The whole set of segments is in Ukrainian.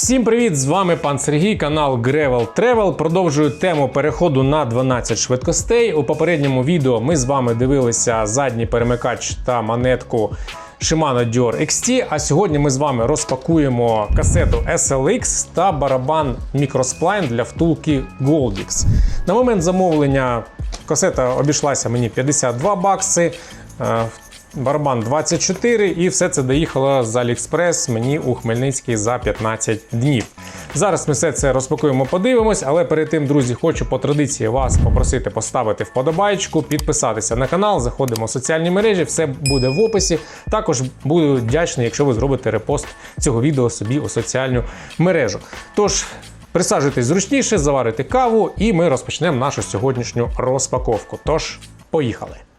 Всім привіт! З вами пан Сергій, канал Gravel Travel. Продовжую тему переходу на 12 швидкостей. У попередньому відео ми з вами дивилися задній перемикач та монетку Shimano Dior XT. А сьогодні ми з вами розпакуємо касету SLX та барабан Microspline для втулки Goldix. На момент замовлення касета обійшлася мені 52 бакси. Барабан 24 і все це доїхало з AliExpress мені у Хмельницький за 15 днів. Зараз ми все це розпакуємо, подивимось, але перед тим, друзі, хочу по традиції вас попросити поставити вподобайку, підписатися на канал, заходимо в соціальні мережі, все буде в описі. Також буду вдячний, якщо ви зробите репост цього відео собі у соціальну мережу. Тож. Присаджуйтесь зручніше, заварите каву, і ми розпочнемо нашу сьогоднішню розпаковку. Тож, поїхали!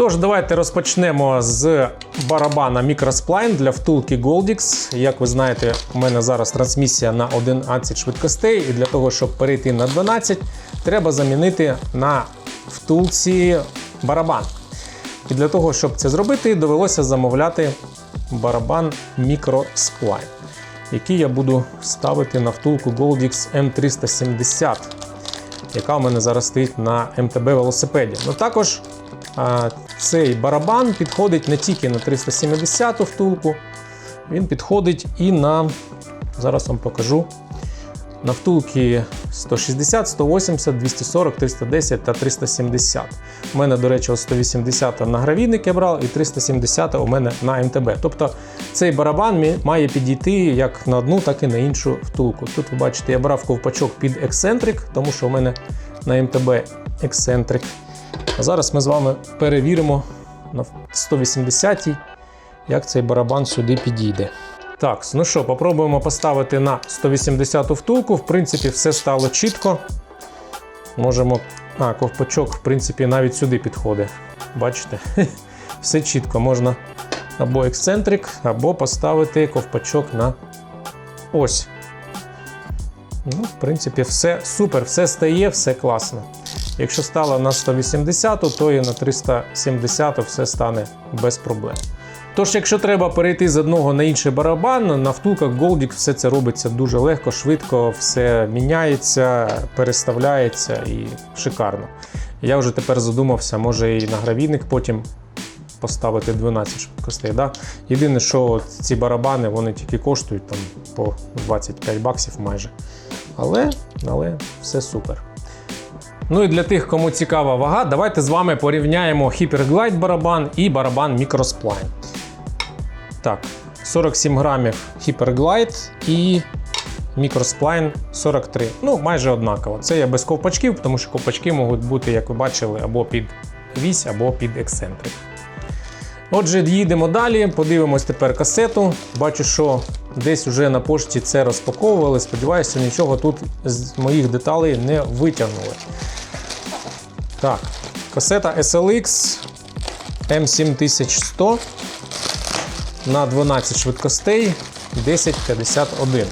Тож, давайте розпочнемо з барабана Microspline для втулки Goldix. Як ви знаєте, у мене зараз трансмісія на 11 швидкостей, і для того, щоб перейти на 12, треба замінити на втулці барабан. І для того, щоб це зробити, довелося замовляти барабан Microspline, який я буду ставити на втулку Goldix M370, яка у мене зараз стоїть на МТБ велосипеді. Ну також а, цей барабан підходить не тільки на 370 втулку, він підходить і на, зараз вам покажу, на втулки 160, 180, 240, 310 та 370. У мене, до речі, 180 на гравійник я брав і 370 у мене на МТБ. Тобто цей барабан має підійти як на одну, так і на іншу втулку. Тут ви бачите, я брав ковпачок під ексцентрик, тому що у мене на МТБ ексцентрик. А зараз ми з вами перевіримо на 180-й, як цей барабан сюди підійде. Так, ну що, попробуємо поставити на 180 втулку. В принципі, все стало чітко. Можемо. А, ковпачок, в принципі, навіть сюди підходить. Бачите? Все чітко. Можна або ексцентрик, або поставити ковпачок на ось. Ну, в принципі, все супер, все стає, все класно. Якщо стало на 180, то і на 370 все стане без проблем. Тож, якщо треба перейти з одного на інший барабан, на втулках Goldix все це робиться дуже легко, швидко, все міняється, переставляється і шикарно. Я вже тепер задумався, може і на гравійник потім поставити 12 швидкостей. Да? Єдине, що ці барабани вони тільки коштують там по 25 баксів майже. Але, але все супер. Ну і для тих, кому цікава вага, давайте з вами порівняємо Hyperglide барабан і барабан Microspline. Так, 47 грамів Hyperglide і Microspline 43. Ну, майже однаково. Це я без ковпачків, тому що ковпачки можуть бути, як ви бачили, або під вісь, або під ексцентрик. Отже, їдемо далі, подивимось тепер касету. Бачу, що десь вже на пошті це розпаковували. Сподіваюся, нічого тут з моїх деталей не витягнули. Так, касета SLX M7100 на 12 швидкостей 1051.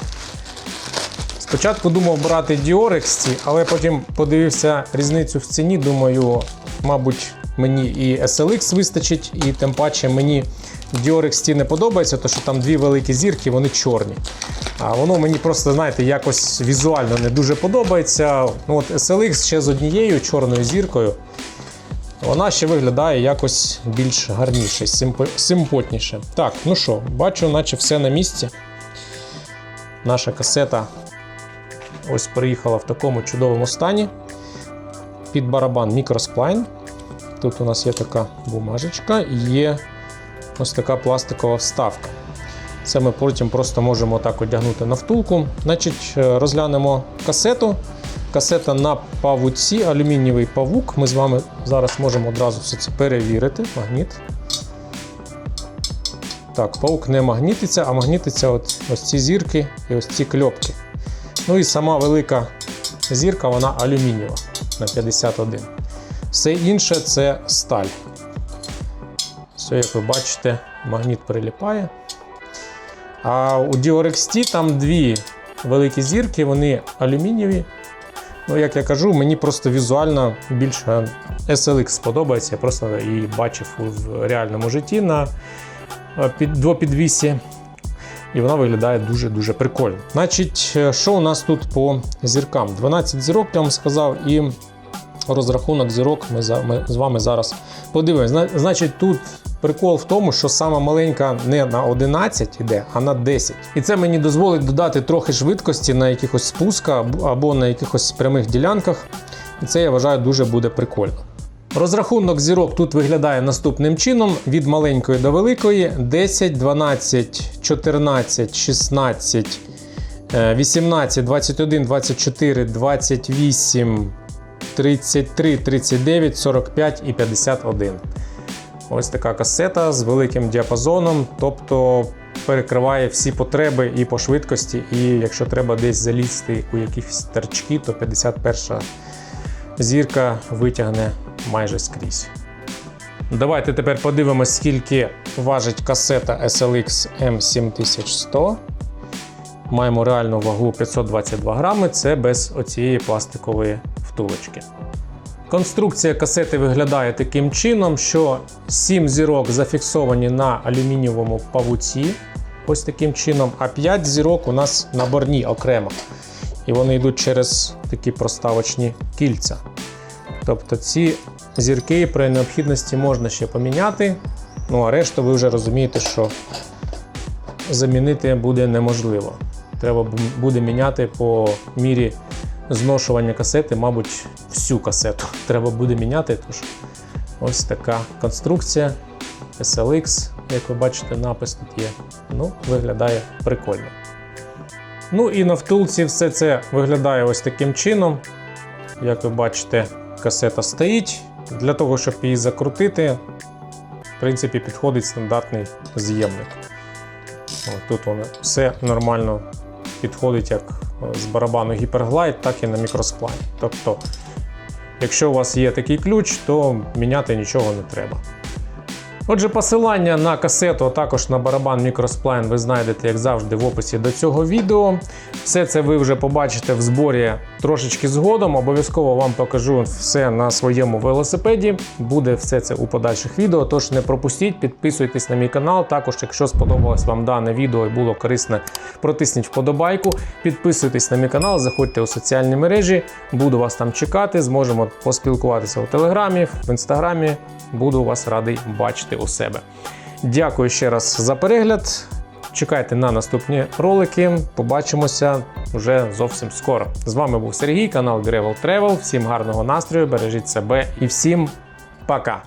Спочатку думав брати XT, але потім подивився різницю в ціні. Думаю, мабуть, мені і SLX вистачить, і тим паче мені XT не подобається, тому що там дві великі зірки, вони чорні. А воно мені просто, знаєте, якось візуально не дуже подобається. Ну от SLX ще з однією чорною зіркою. Вона ще виглядає якось більш гарніше, симпо- симпотніше. Так, ну що, бачу, наче все на місці. Наша касета ось приїхала в такому чудовому стані. Під барабан Microspline. Тут у нас є така бумажечка і є ось така пластикова вставка. Це ми потім просто можемо так одягнути на втулку. Значить, е, розглянемо касету. Касета на павуці, алюмінієвий павук. Ми з вами зараз можемо одразу все це перевірити. Магніт. Так, павук не магнітиться, а магнітиться от ось ці зірки і ось ці кльопки. Ну і сама велика зірка, вона алюмінієва на 51. Все інше це сталь. Все, як ви бачите, магніт приліпає. А у Dior там дві великі зірки, вони алюмінієві. Ну, як я кажу, мені просто візуально більше SLX сподобається. Я просто її бачив в реальному житті на е, під, двопідвісі. І вона виглядає дуже-дуже прикольно. Значить, е, що у нас тут по зіркам? 12 зірок, я вам сказав, і розрахунок зірок ми, за- ми з вами зараз подивимось. Зна- Значить, тут прикол в тому, що сама маленька не на 11 іде, а на 10. І це мені дозволить додати трохи швидкості на якихось спусках або- на якихось прямих ділянках. І це я вважаю дуже буде прикольно. Розрахунок зірок тут виглядає наступним чином: від маленької до великої 10, 12, 14, 16, е, 18, 21, 24, 28, 33, 39, 45 і 51. Ось така касета з великим діапазоном, тобто перекриває всі потреби і по швидкості, і якщо треба десь залізти у якісь терчки, то 51 зірка витягне майже скрізь. Давайте тепер подивимось, скільки важить касета SLX M7100. Маємо реальну вагу 522 грами, це без оцієї пластикової втулочки. Конструкція касети виглядає таким чином, що 7 зірок зафіксовані на алюмінієвому павуці. Ось таким чином, а 5 зірок у нас наборні окремо. І вони йдуть через такі проставочні кільця. Тобто ці зірки при необхідності можна ще поміняти. Ну а решту ви вже розумієте, що замінити буде неможливо. Треба буде міняти по мірі зношування касети, мабуть, всю касету треба буде міняти. Тож ось така конструкція SLX, як ви бачите, напис тут є. Ну, виглядає прикольно. Ну і на втулці все це виглядає ось таким чином. Як ви бачите, касета стоїть. Для того, щоб її закрутити, в принципі, підходить стандартний з'ємник. Тут воно все нормально підходить як з барабану гіперглайд, так і на мікросплані. Тобто, якщо у вас є такий ключ, то міняти нічого не треба. Отже, посилання на касету, а також на барабан Microspline ви знайдете, як завжди, в описі до цього відео. Все це ви вже побачите в зборі трошечки згодом. Обов'язково вам покажу все на своєму велосипеді. Буде все це у подальших відео. Тож не пропустіть, підписуйтесь на мій канал. Також, якщо сподобалось вам дане відео і було корисне, протисніть вподобайку. Підписуйтесь на мій канал, заходьте у соціальні мережі. Буду вас там чекати. Зможемо поспілкуватися у телеграмі, в інстаграмі. Буду вас радий бачити у себе. Дякую ще раз за перегляд. Чекайте на наступні ролики. Побачимося вже зовсім скоро. З вами був Сергій, канал Gravel Travel. Всім гарного настрою, бережіть себе і всім пока!